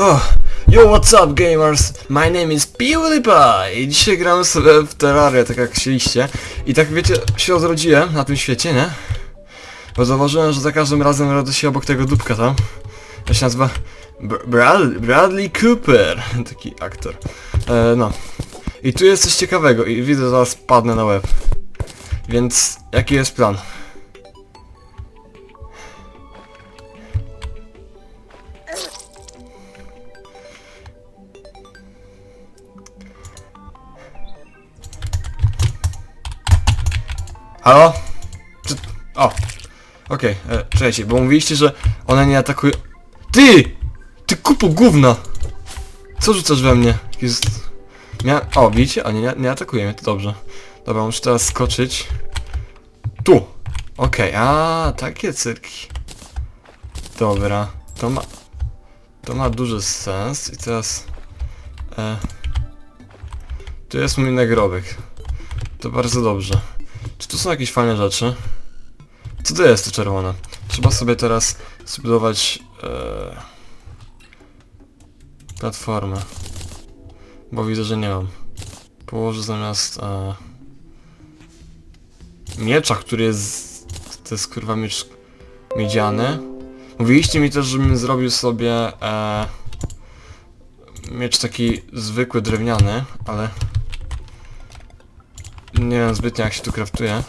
Oh, yo, what's up gamers? My name is PewDiePie i dzisiaj gramy sobie w Terrarię, tak jak chcieliście. I tak wiecie, się odrodziłem na tym świecie, nie? Bo zauważyłem, że za każdym razem rodzę się obok tego dupka tam. To się nazywa Br Brad Bradley Cooper, taki aktor. E, no. I tu jest coś ciekawego i widzę, że zaraz padnę na łeb. Więc jaki jest plan? Halo? Czy... O! Okej, okay, czekajcie, bo mówiliście, że one nie atakują... Ty! Ty kupu gówna! Co rzucasz we mnie? Jest... Mia... O, widzicie? A nie, nie, nie atakuje mnie, to dobrze. Dobra, muszę teraz skoczyć. Tu! Okej, a takie cyrki. Dobra, to ma... To ma duży sens i teraz... E... Tu jest mój nagrobek. To bardzo dobrze. Czy tu są jakieś fajne rzeczy? Co to jest to czerwone? Trzeba sobie teraz zbudować e, platformę. Bo widzę, że nie mam. Położę zamiast e, miecza, który jest... To jest miecz miedziany. Mówiliście mi też, żebym zrobił sobie e, miecz taki zwykły, drewniany, ale nie wiem zbytnio jak się tu kraftuje.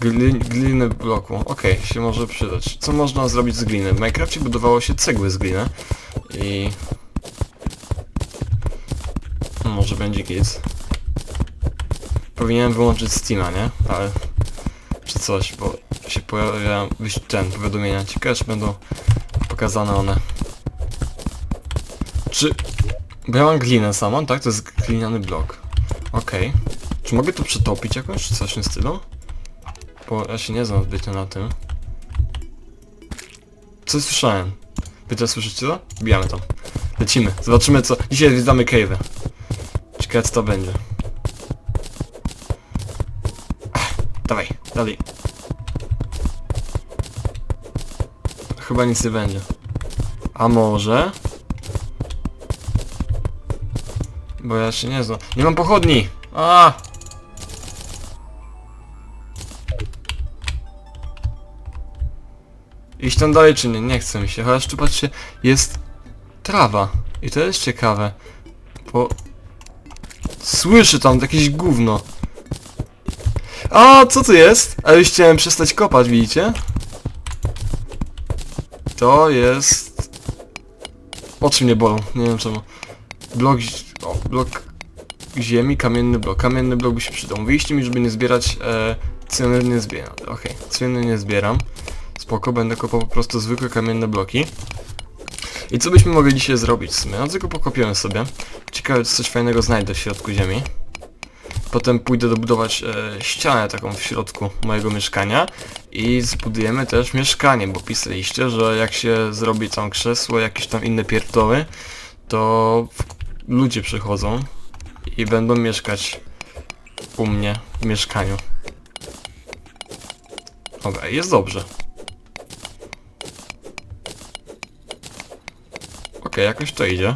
Gli, gliny bloku. Okej, się może przydać. Co można zrobić z gliny? W Minecrafcie budowało się cegły z gliny. I... Może będzie git. Powinienem wyłączyć Steama, nie? Ale... Czy coś, bo się pojawia ten, powiadomienia. Ciekawe, czy będą pokazane one. Czy... Bo ja mam glinę samą, tak? To jest gliniany blok. Okej. Czy mogę to przetopić jakoś, czy coś w tym stylu? Bo ja się nie znam zbytnio na tym. Co słyszałem? Wy też słyszycie to? Bijamy tam. Lecimy. Zobaczymy co... Dzisiaj zwiedzamy cave'y. Ciekawe co to będzie. Ach, dawaj, dalej. Chyba nic nie będzie. A może? Bo ja się nie znam. Nie mam pochodni! A! Iść tam dalej czy nie? Nie chce mi się. Chociaż tu patrzcie, jest trawa. I to jest ciekawe. Bo... Słyszę tam jakieś gówno. A, co to jest? A już chciałem przestać kopać, widzicie? To jest... Oczy mnie bolą, nie wiem czemu. Blok... O, blok ziemi, kamienny blok. Kamienny blok by się przydał. Mówiliście mi, żeby nie zbierać e, nie zbieram. Okej, cyny nie zbieram. Spoko, będę kopał po prostu zwykłe kamienne bloki. I co byśmy mogli dzisiaj zrobić w sumie? No tylko pokopiemy sobie. Ciekawe, czy coś fajnego znajdę w środku ziemi. Potem pójdę dobudować e, ścianę taką w środku mojego mieszkania i zbudujemy też mieszkanie, bo pisaliście, że jak się zrobi tam krzesło, jakieś tam inne pierdoły, to ludzie przychodzą i będą mieszkać u mnie w mieszkaniu. Dobra, jest dobrze. Okej, jakoś to idzie.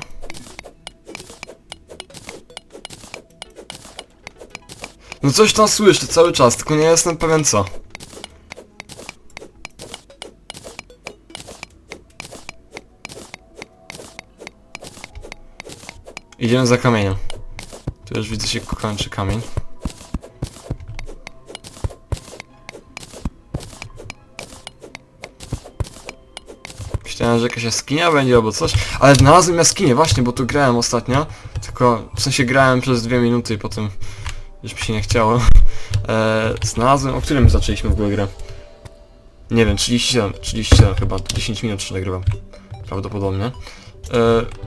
No coś tam słyszę cały czas, tylko nie jestem pewien co. Idziemy za kamieniem. Tu już widzę się kończy kamień. Myślałem, że jakaś jaskinia będzie albo coś, ale znalazłem jaskinię właśnie, bo tu grałem ostatnio, tylko w sensie grałem przez dwie minuty i potem już mi się nie chciało. Eee, znalazłem, o którym zaczęliśmy w ogóle grę? Nie wiem, 37, 37 chyba, 10 minut już nagrywam. Prawdopodobnie. Eee,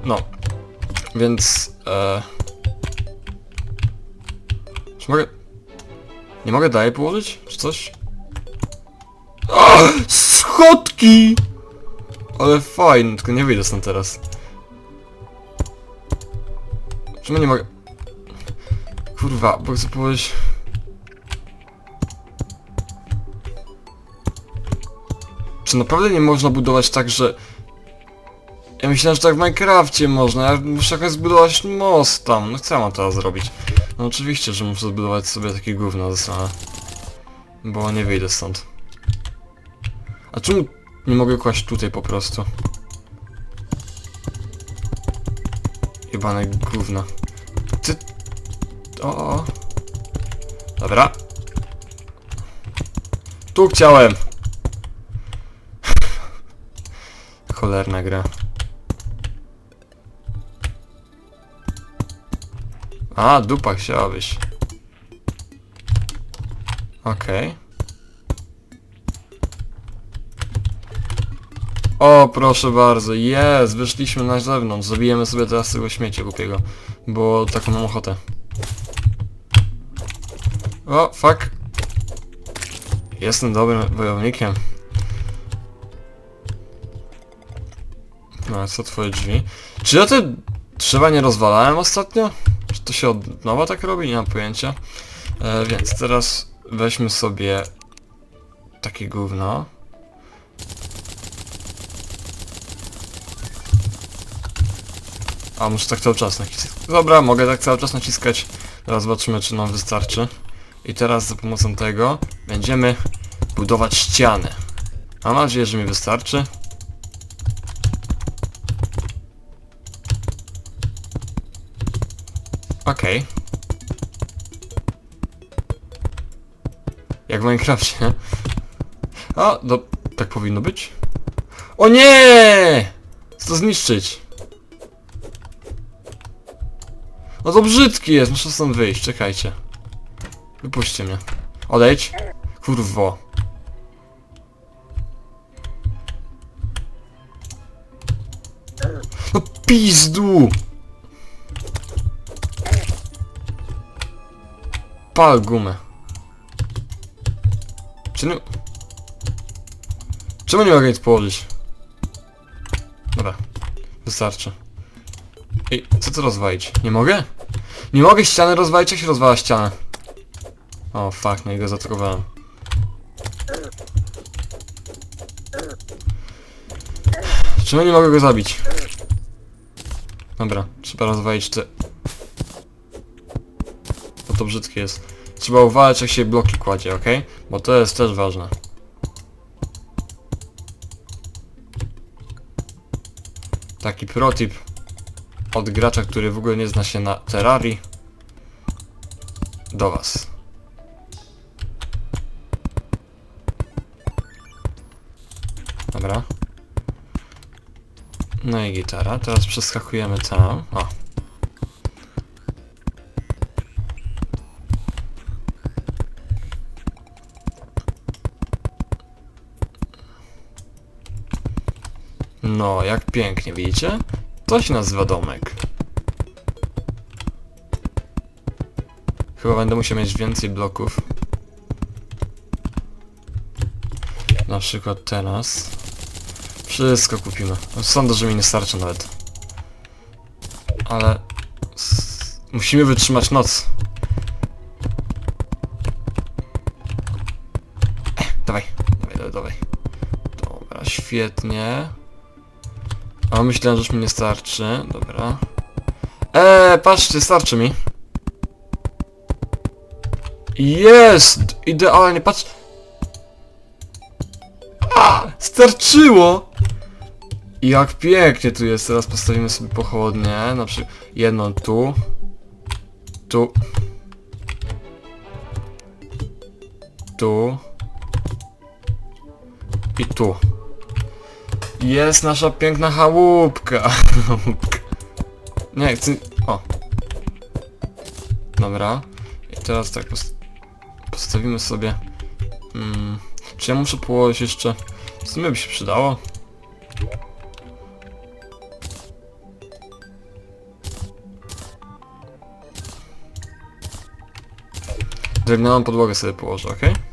no. Więc... Eee, czy mogę... Nie mogę dalej położyć? Czy coś? Schodki! Ale fajnie, tylko nie wyjdę stąd teraz. Czemu nie mogę... Kurwa, bo chcę powiedzieć... Czy naprawdę nie można budować tak, że... Ja myślałem, że tak w Minecrafcie można, ja muszę jakoś zbudować most tam. No ja mam teraz zrobić? No oczywiście, że muszę zbudować sobie takie gówno ze strony. Bo nie wyjdę stąd. A czemu nie mogę kłaść tutaj po prostu? Jebane gówno. Ty... O, o. Dobra. Tu chciałem! Cholerna gra. A, dupa chciałabyś. Okej. O, proszę bardzo, jest, wyszliśmy na zewnątrz, zabijemy sobie teraz tego śmiecia głupiego, bo taką mam ochotę. O, fuck. Jestem dobrym wojownikiem. No, co twoje drzwi? Czy ja te drzewa nie rozwalałem ostatnio? Czy to się od nowa tak robi? Nie mam pojęcia. E, więc teraz weźmy sobie takie gówno. A muszę tak cały czas naciskać. Dobra, mogę tak cały czas naciskać. Teraz zobaczymy czy nam wystarczy. I teraz za pomocą tego będziemy budować ściany. Mam nadzieję, że mi wystarczy. Okej. Jak w Minecrafcie? A, do... tak powinno być? O nie! Chcę to zniszczyć. No to brzydki jest, muszę stąd wyjść, czekajcie. Wypuśćcie mnie. Odejdź. Kurwo. No pizdu! Pal gumę. Nie... Czemu nie mogę nic położyć? Dobra. Wystarczy. Ej, co to rozwalić? Nie mogę? Nie mogę ściany rozwalić, jak się rozwala ścianę? O, fuck, no i go zaatakowałem. Czemu nie mogę go zabić? Dobra, trzeba rozwalić te... Bo to brzydkie jest. Trzeba uważać jak się bloki kładzie, ok? Bo to jest też ważne. Taki protip od gracza, który w ogóle nie zna się na Terrarii do was. Dobra. No i gitara. Teraz przeskakujemy tam. O. No, jak pięknie, widzicie? To się nazywa domek. Chyba będę musiał mieć więcej bloków. Na przykład teraz. Wszystko kupimy. No, Sądzę, że mi nie starczy nawet. Ale... Musimy wytrzymać noc. Ech, dawaj, dawaj, dawaj, dawaj. Dobra, świetnie. A myślałem, że już mi nie starczy. Dobra. Eee, patrzcie, starczy mi. Jest! Idealnie, patrz. A! Starczyło! Jak pięknie tu jest. Teraz postawimy sobie pochodnie. Na przykład jedną tu. Tu. Tu. I tu. Jest nasza piękna chałupka. Nie, chcę... O. Dobra. I teraz tak post postawimy sobie... Mm, czy ja muszę położyć jeszcze... W sumie by się przydało. Drewnianą podłogę sobie położę, ok?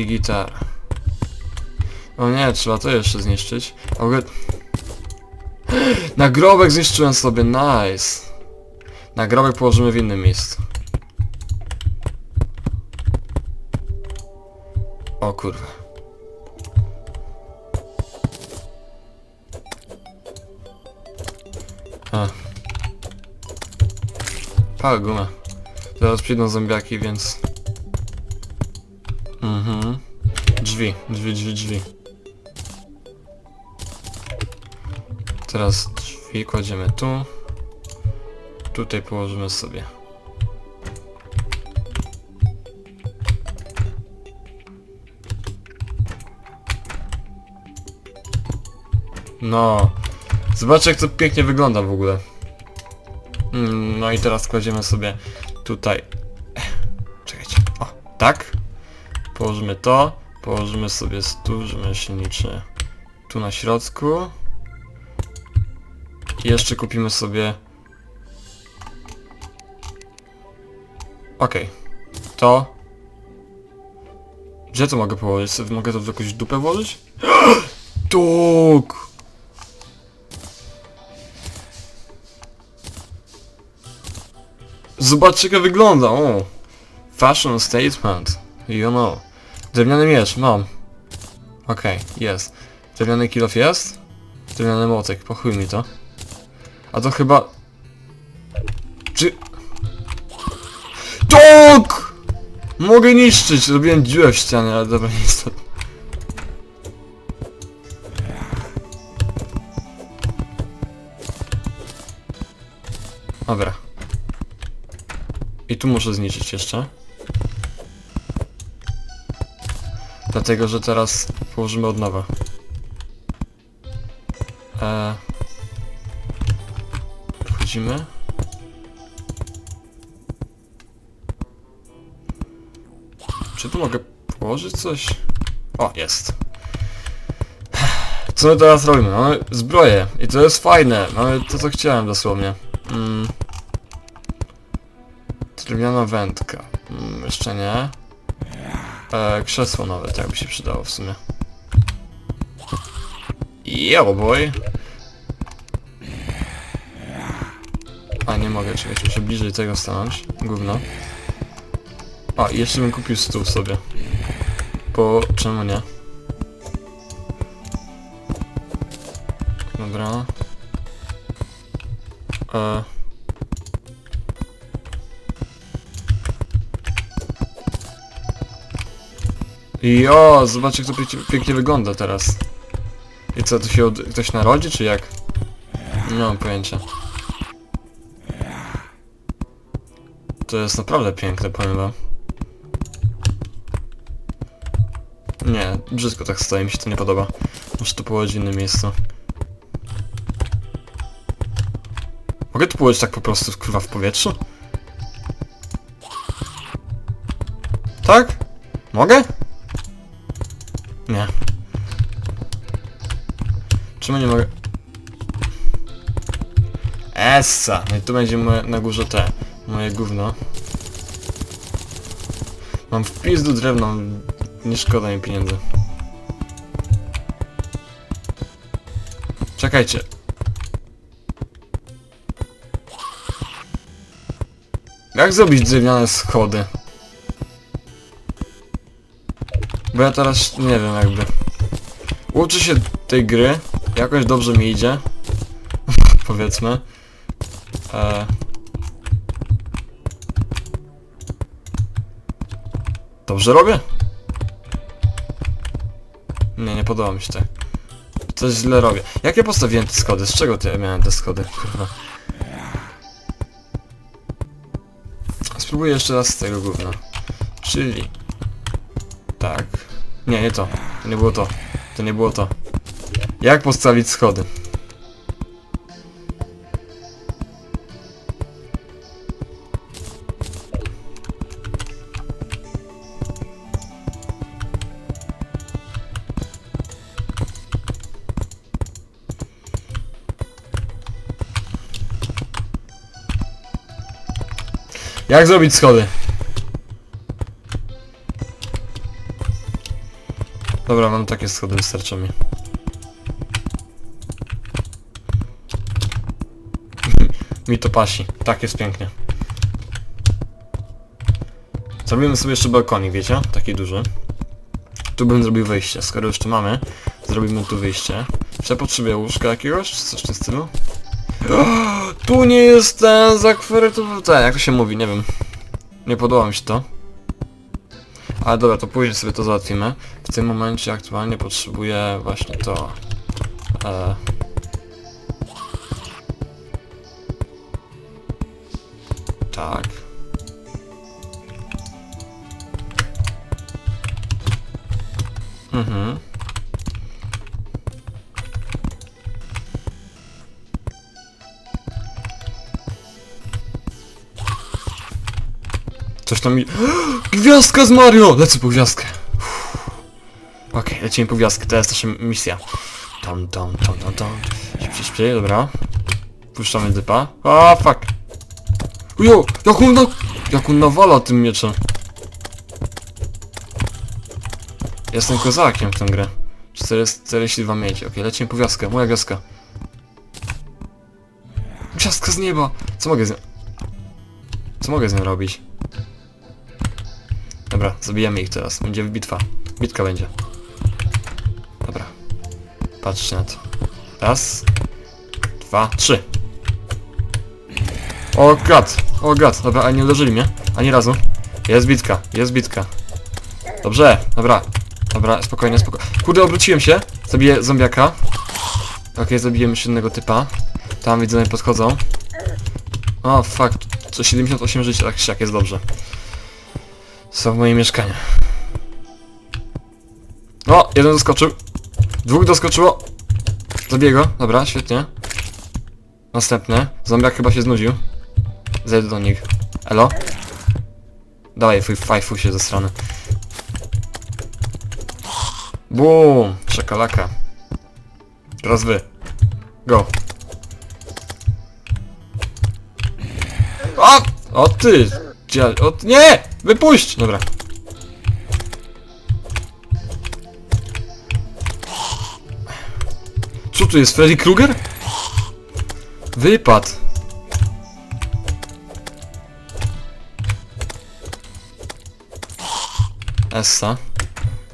i gitar. O nie, trzeba to jeszcze zniszczyć. Ogóle... Nagrobek zniszczyłem sobie, nice. Nagrobek położymy w innym miejscu. O kurwa. A. Pała guma. Zaraz przyjdą zombiaki, więc... Mhm. Drzwi, drzwi, drzwi, drzwi. Teraz drzwi kładziemy tu. Tutaj położymy sobie. No. Zobaczcie jak to pięknie wygląda w ogóle. Mm, No i teraz kładziemy sobie tutaj. Położymy to. Położymy sobie stół rzemieślniczy. Tu na środku. I jeszcze kupimy sobie... Okej. To. Gdzie to mogę położyć? Mogę to w jakąś dupę włożyć? Tuk! Zobaczcie jak wygląda, o! Fashion statement, you know. Drewniany miecz, mam. Okej, jest. Drewniany kilof jest? Drewniany motek, po chuj mi to. A to chyba... Czy... TOK! Mogę niszczyć, zrobiłem dziurę w ścianie, ale dobra, niestety. Dobra. I tu muszę zniszczyć jeszcze. Dlatego, że teraz położymy od nowa. Eee. Wchodzimy. Czy tu mogę położyć coś? O, jest. Co my teraz robimy? Mamy zbroję i to jest fajne. Mamy to, co chciałem dosłownie. Mm. Drewniana wędka. Mm, jeszcze nie. E, krzesło nawet, jakby się przydało w sumie. Yo boy! A nie mogę, czekać, muszę bliżej tego stanąć. Gówno. A, jeszcze bym kupił stół sobie. Bo czemu nie? Dobra. E... Jo, zobaczcie jak to pięknie, pięknie wygląda teraz. I co, to się od... ktoś narodzi, czy jak? Nie mam pojęcia. To jest naprawdę piękne, powiem wam. Nie, brzydko tak stoi, mi się to nie podoba. Muszę to położyć w innym miejscu. Mogę to położyć tak po prostu, kurwa, w powietrzu? Tak? Mogę? Nie. Czemu nie mogę? Essa! No i tu będzie moje, na górze te, moje gówno. Mam w pizdu drewno, nie szkoda mi pieniędzy. Czekajcie. Jak zrobić drewniane schody? Bo ja teraz nie wiem jakby. Uczę się tej gry, jakoś dobrze mi idzie. Powiedzmy. E... Dobrze robię? Nie, nie podoba mi się tak. Coś źle robię. Jak ja postawiłem te schody? Z czego ty miałem te schody? Spróbuję jeszcze raz z tego gówna. Czyli... Tak. Nie, nie to. To nie było to. To nie było to. Jak postawić schody? Jak zrobić schody? Dobra, mam takie schody, wystarczą mi. mi to pasi. Tak jest pięknie. Zrobimy sobie jeszcze balkonik, wiecie? Taki duży. Tu bym zrobił wyjście. Skoro już tu mamy, zrobimy tu wyjście. Czy ja potrzebuję łóżka jakiegoś, czy coś w tym stylu? Tu nie jest ten zakwarytowany, ten, jak to się mówi, nie wiem. Nie podoba mi się to. Ale dobra, to później sobie to załatwimy. W tym momencie aktualnie potrzebuję właśnie to. E... Tak. Mhm. Coś tam mi... Gwiazdka z Mario! Lecę po gwiazdkę. Okej, lecimy po gwiazdkę, to jest nasza misja. Tam, tam, tam, tam, tam. Szybciej, szybciej, dobra. Puszczamy dypa. A fuck! Ujo! Jak on, na... jak on nawala tym mieczem. Jestem kozakiem w tę grę. 42 miedzi. Okej, lecimy po gwiazdkę. Moja gwiazdka. Gwiazdka z nieba! Co mogę z nią... Co mogę z nią robić? Dobra, zabijemy ich teraz. Będzie bitwa. Bitka będzie. Dobra. Patrzcie na to. Raz. Dwa, trzy. O gad, o gad. Dobra, ale nie uderzyli mnie. Ani razu. Jest bitka, jest bitka. Dobrze, dobra. Dobra, spokojnie, spokojnie. Kurde, obróciłem się. Zabiję zombiaka. Okej, zabiję jeszcze innego typa. Tam widzę, podchodzą. O. Co 78 życia, tak siak jest dobrze. Są w moim mieszkaniu. O, jeden doskoczył. Dwóch doskoczyło. Zabiję go. Dobra, świetnie. Następny. Zombiak chyba się znudził. Zejdę do nich. Elo? Dawaj, fajfu się ze strony. Bum! Czekalaka. Teraz wy. Go. O! O ty! O, nie! Wypuść! Dobra. Co tu jest? Freddy Krueger? Wypad. Essa.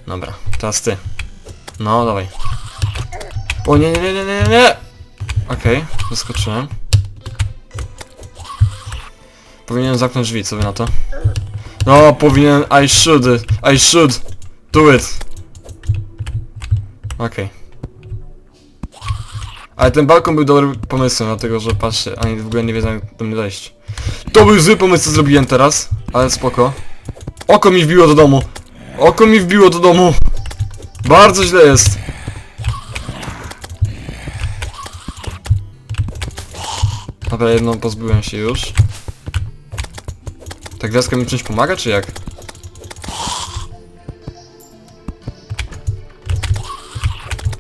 Dobra, teraz ty. No, dawaj. O nie, nie, nie, nie, nie, nie! Okej, zaskoczyłem. Powinienem zamknąć drzwi, co wy na to? No, powinien... I should... I should... Do it. Okej. Ale ten balkon był dobrym pomysłem, dlatego że patrzcie, oni w ogóle nie wiedzą jak do mnie dojść. To był zły pomysł, co zrobiłem teraz, ale spoko. Oko mi wbiło do domu. Oko mi wbiło do domu. Bardzo źle jest. Dobra, jedną pozbyłem się już. Ta gwiazdka mi czymś pomaga, czy jak?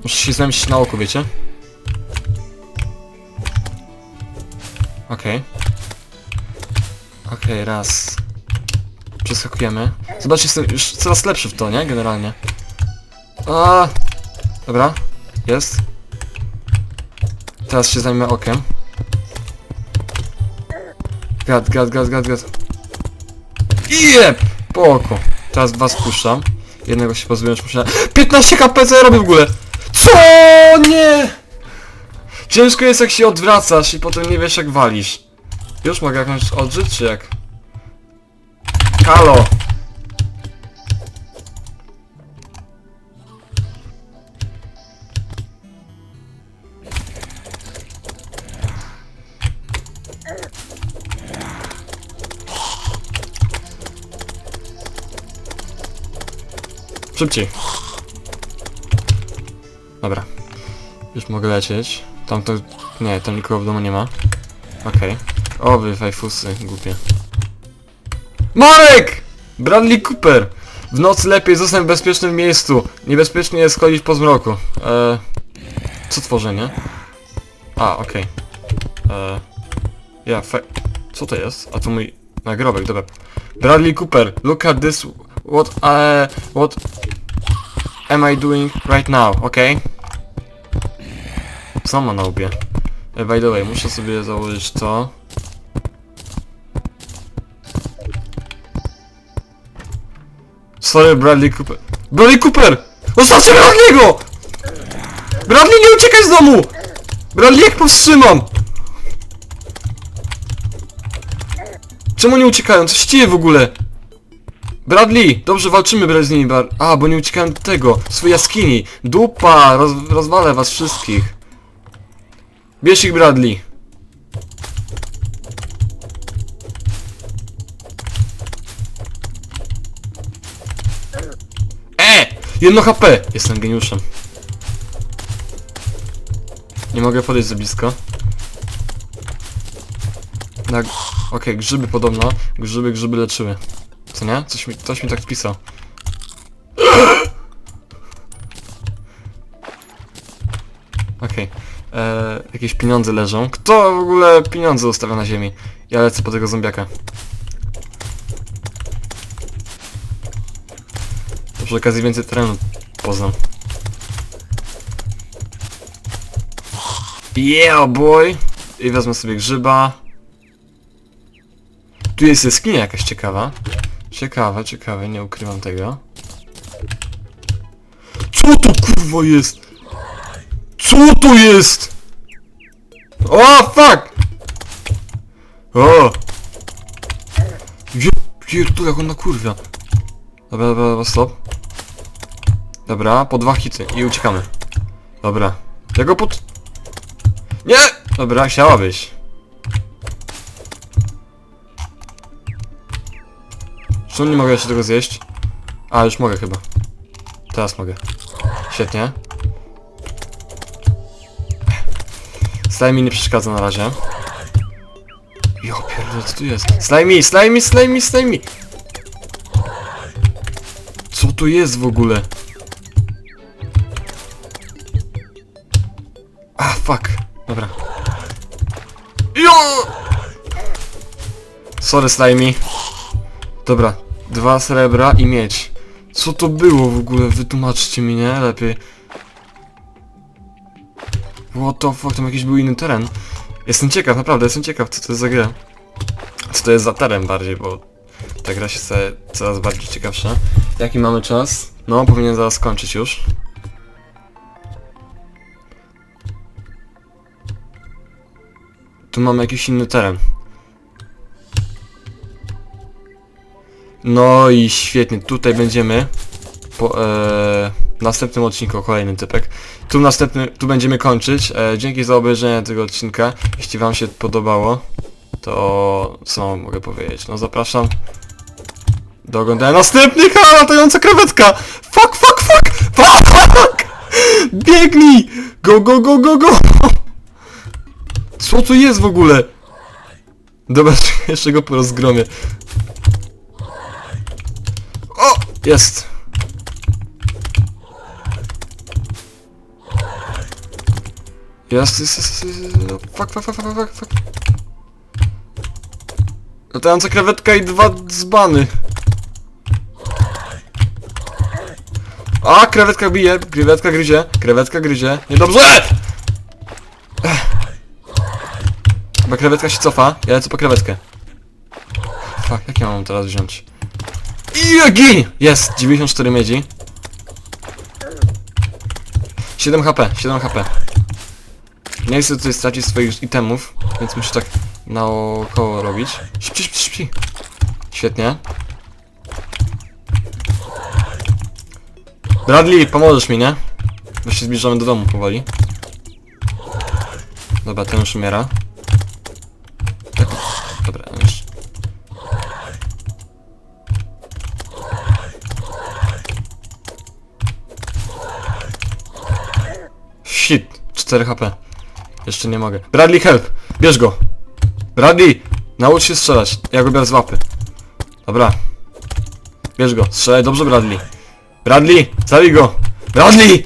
Muszę się zemścić na oku, wiecie? Okej. Okej, raz. Przeskakujemy. Zobaczcie, jestem już coraz lepszy w to, nie? Generalnie. A, Dobra. Jest. Teraz się zajmę okiem. Gad, gad, gad, gad, gad. Jep! Po oko. Teraz dwa spuszczam. Jednego się pozbyłem, już myślałem... 15 HP, co ja robię w ogóle? Co? Nie! Ciężko jest jak się odwracasz i potem nie wiesz jak walisz. Już mogę jakąś odżyć, czy jak? Halo! Szybciej. Dobra. Już mogę lecieć. Tam to... Nie, tam nikogo w domu nie ma. Okej. O, wy fajfusy, głupie. Marek! Bradley Cooper! W nocy lepiej zostań w bezpiecznym miejscu. Niebezpiecznie jest chodzić po zmroku. Eee... Co tworzenie? A, okej. Eee... Ja, fe... Co to jest? A to mój nagrobek, dobra. Bradley Cooper, look at this... What, uh, what am I doing right now, ok? Co ma na łbie? By the way, muszę sobie założyć to. Sorry, Bradley Cooper. Bradley Cooper! Zostawcie Bradley'ego! Bradley, nie uciekaj z domu! Bradley, jak powstrzymam? Czemu nie uciekają? Coś dzieje w ogóle? Bradley! Dobrze walczymy bez nimi, bar... A, bo nie uciekają do tego, swojej jaskini. Dupa! Roz, rozwalę was wszystkich. Bierz ich, Bradley. E! Jedno HP! Jestem geniuszem. Nie mogę podejść za blisko. Tak, okej, grzyby podobno. Grzyby, grzyby leczyły. Co nie? Coś mi, ktoś mi tak pisał. Okej. Okay. Jakieś pieniądze leżą. Kto w ogóle pieniądze ustawia na ziemi? Ja lecę po tego zombiaka. To przy okazji więcej terenu poznam. Yeah boy! I wezmę sobie grzyba. Tu jest jaskinia jakaś ciekawa. Ciekawe, ciekawe, nie ukrywam tego. Co to kurwa jest? Co to jest? O fuck! O! Je, pierdolę, jak on na kurwia. Dobra, dobra, dobra, stop. Dobra, po dwa hity i uciekamy. Dobra. Ja go pod... Nie! Dobra, chciałabyś. Czemu nie mogę jeszcze tego zjeść? A, już mogę chyba. Teraz mogę. Świetnie. Slime nie przeszkadza na razie. Jo, pierdolę, co tu jest? Slimy, slimy, slimy, slimy! Co to jest w ogóle? A, fuck. Dobra. Jo! Sorry, slimy. Dobra, dwa srebra i mieć. Co to było w ogóle? Wytłumaczcie mi, nie? Lepiej. What the fuck, tam jakiś był inny teren. Jestem ciekaw, naprawdę, jestem ciekaw, co to jest za gra. Co to jest za teren bardziej, bo ta gra się staje coraz bardziej ciekawsza. Jaki mamy czas? No, powinien zaraz skończyć już. Tu mamy jakiś inny teren. No i świetnie, tutaj będziemy po e, następnym odcinku kolejny typek. Tu następny, tu będziemy kończyć. E, dzięki za obejrzenie tego odcinka. Jeśli wam się podobało, to co mogę powiedzieć? No zapraszam do oglądania następnych, a latająca krewetka! Fuck, fuck, fuck! Fuck! Biegnij! Go, go, go, go, go! Co to jest w ogóle? Dobra, jeszcze go porozgromię. O! Jest! Jest, jest, jest, jest, jest, no, fuck, fuck, fuck, fuck, fuck, fuck. Latająca krewetka i dwa dzbany. A, krewetka bije, krewetka gryzie, krewetka gryzie. Niedobrze! Chyba krewetka się cofa, ja lecę po krewetkę. Fuck, jak ja mam teraz wziąć? Gin! Jest! 94 miedzi. 7 HP, 7 HP. Nie chcę tutaj stracić swoich itemów, więc muszę tak naokoło robić. Szybciej, szybciej, szybciej. Świetnie. Bradley, pomożesz mi, nie? Bo się zbliżamy do domu powoli. Dobra, ten już umiera. Tak, Dobra, już. Shit, 4 HP. Jeszcze nie mogę. Bradley, help! Bierz go! Bradley! Naucz się strzelać. Ja go biorę z łapy. Dobra. Bierz go. Strzelaj dobrze, Bradley. Bradley! Zabij go! Bradley!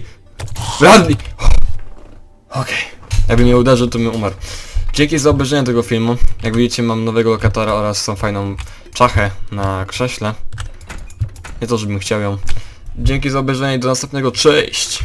Bradley! Okej. Jakby mnie uderzył, to bym umarł. Dzięki za obejrzenie tego filmu. Jak widzicie, mam nowego lokatora oraz tą fajną czachę na krześle. Nie to, żebym chciał ją. Dzięki za obejrzenie i do następnego. Cześć!